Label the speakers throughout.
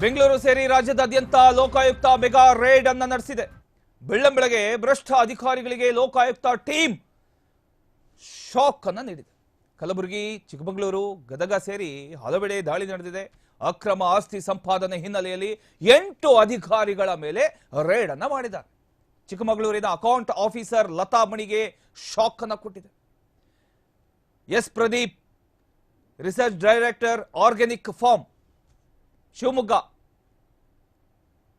Speaker 1: ಬೆಂಗಳೂರು ಸೇರಿ ರಾಜ್ಯದಾದ್ಯಂತ Lokayukta mega raid ಅನ್ನ ನಡೆಸಿದೆ. ಬೆಳ್ಳಂಬೆಳಗ್ಗೆ ಭ್ರಷ್ಟ ಅಧಿಕಾರಿಗಳಿಗೆ ಲೋಕಾಯುಕ್ತ ಟೀಮ್ ಶಾಕ್ ಅನ್ನ ನೀಡಿದೆ. ಕಲಬುರಗಿ, ಚಿಕ್ಕಮಗಳೂರು, ಗದಗ ಸೇರಿ ಹಲವೆಡೆ ದಾಳಿ ನಡೆದಿದೆ. ಅಕ್ರಮ ಆಸ್ತಿ ಸಂಪಾದನೆ ಹಿನ್ನೆಲೆಯಲ್ಲಿ ಎಂಟು ಅಧಿಕಾರಿಗಳ ಮೇಲೆ ರೇಡ್ ಅನ್ನ ಮಾಡಿದ್ದಾರೆ. ಚಿಕ್ಕಮಗಳೂರಿನ ಅಕೌಂಟ್ ಆಫೀಸರ್ ಲತಾ ಮಣಿಗೆ ಶಾಕ್ ಅನ್ನ ಕೊಟ್ಟಿದೆ. S Pradeep, research director organic farm Shivamogga.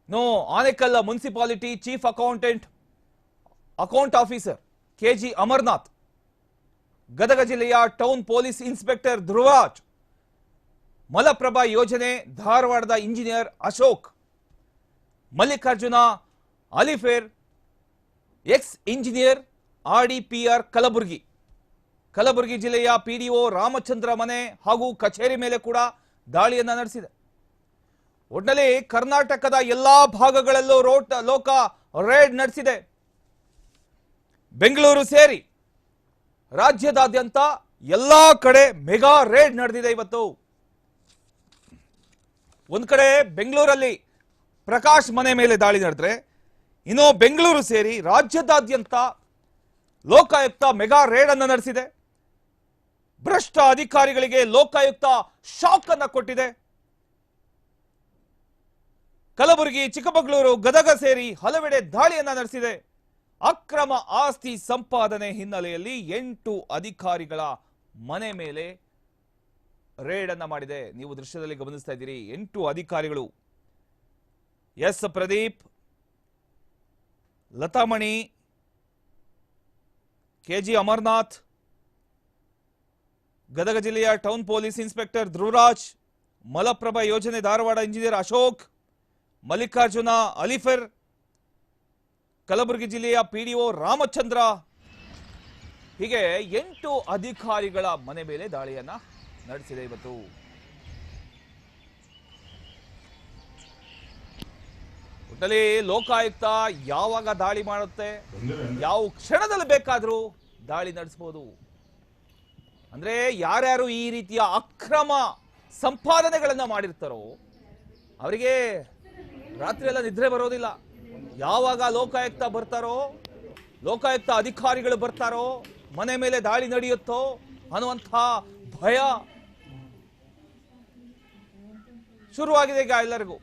Speaker 1: No, ಆನೆಕಲ್ಲ municipality chief accountant, account officer K G Amarnath. Gadag ಜಿಲ್ಲೆಯ town police inspector Dhruvaraj. Malaprabha ಯೋಜನೆ, ಧಾರವಾಡದ engineer Ashok. Mallikarjuna, ಅಲಿಫೇರ್, ex engineer RDPR Kalaburagi. Kalaburagi ಜಿಲ್ಲೆಯ PDO Ramachandra ಮನೆ ಹಾಗೂ ಕಚೇರಿ ಮೇಲೆ ಕೂಡ ದಾಳಿಯನ್ನು ನಡೆಸಿದೆ. ಒಟ್ನಲ್ಲಿ ಕರ್ನಾಟಕದ ಎಲ್ಲಾ ಭಾಗಗಳಲ್ಲೂ ರೋಟ್ ಲೋಕ ರೇಡ್ ನಡೆಸಿದೆ. ಬೆಂಗಳೂರು ಸೇರಿ ರಾಜ್ಯದಾದ್ಯಂತ ಎಲ್ಲಾ ಕಡೆ ಮೆಗಾ ರೇಡ್ ನಡೆದಿದೆ ಇವತ್ತು. ಒಂದು ಕಡೆ ಬೆಂಗಳೂರಲ್ಲಿ ಪ್ರಕಾಶ್ ಮನೆ ಮೇಲೆ ದಾಳಿ ನಡೆದ್ರೆ, ಇನ್ನು ಬೆಂಗಳೂರು ಸೇರಿ ರಾಜ್ಯದಾದ್ಯಂತ ಲೋಕಾಯುಕ್ತ ಮೆಗಾ ರೇಡ್ ಅನ್ನು ನಡೆಸಿದೆ. ಭ್ರಷ್ಟ ಅಧಿಕಾರಿಗಳಿಗೆ ಲೋಕಾಯುಕ್ತ ಶಾಕ್ ಅನ್ನು ಕೊಟ್ಟಿದೆ. ಕಲಬುರಗಿ, ಚಿಕ್ಕಮಗಳೂರು ಗದಗ ಸೇರಿ ಹಲವೆಡೆ ದಾಳಿಯನ್ನ ನಡೆಸಿದೆ. ಅಕ್ರಮ ಆಸ್ತಿ ಸಂಪಾದನೆ ಹಿನ್ನೆಲೆಯಲ್ಲಿ ಎಂಟು ಅಧಿಕಾರಿಗಳ ಮನೆ ಮೇಲೆ ರೇಡ್ ಅನ್ನ ಮಾಡಿದೆ. ನೀವು ದೃಶ್ಯದಲ್ಲಿ ಗಮನಿಸ್ತಾ ಇದ್ದೀರಿ, ಎಂಟು ಅಧಿಕಾರಿಗಳು. S Pradeep, Latamani, K G Amarnath, Gadag ಜಿಲ್ಲೆಯ town police inspector Dhruvaraj, Malaprabha ಯೋಜನೆ ಧಾರವಾಡ ಇಂಜಿನಿಯರ್ ಅಶೋಕ್ ಮಲ್ಲಿಕಾರ್ಜುನ, ಅಲಿಫರ್, ಕಲಬುರಗಿ ಜಿಲ್ಲೆಯ ಪಿಡಿಒ ರಾಮಚಂದ್ರ. ಹೀಗೆ ಎಂಟು ಅಧಿಕಾರಿಗಳ ಮನೆ ಮೇಲೆ ದಾಳಿಯನ್ನ ನಡೆಸಿದೆ ಇವತ್ತು. ಒಟ್ಟಲ್ಲಿ ಲೋಕಾಯುಕ್ತ ಯಾವಾಗ ದಾಳಿ ಮಾಡುತ್ತೆ, ಯಾವ ಕ್ಷಣದಲ್ಲಿ ಬೇಕಾದರೂ ದಾಳಿ ನಡೆಸಬಹುದು. ಅಂದ್ರೆ ಯಾರ್ಯಾರು ಈ ರೀತಿಯ ಅಕ್ರಮ ಸಂಪಾದನೆಗಳನ್ನ ಮಾಡಿರ್ತಾರೋ, ಅವರಿಗೆ ರಾತ್ರಿ ಎಲ್ಲ ನಿದ್ರೆ ಬರೋದಿಲ್ಲ. ಯಾವಾಗ ಲೋಕಾಯುಕ್ತ ಬರ್ತಾರೋ, ಲೋಕಾಯುಕ್ತ ಅಧಿಕಾರಿಗಳು ಬರ್ತಾರೋ, ಮನೆ ಮೇಲೆ ದಾಳಿ ನಡೆಯುತ್ತೋ ಅನ್ನುವಂಥ ಭಯ ಶುರುವಾಗಿದೆ ಈಗ ಎಲ್ಲರಿಗೂ.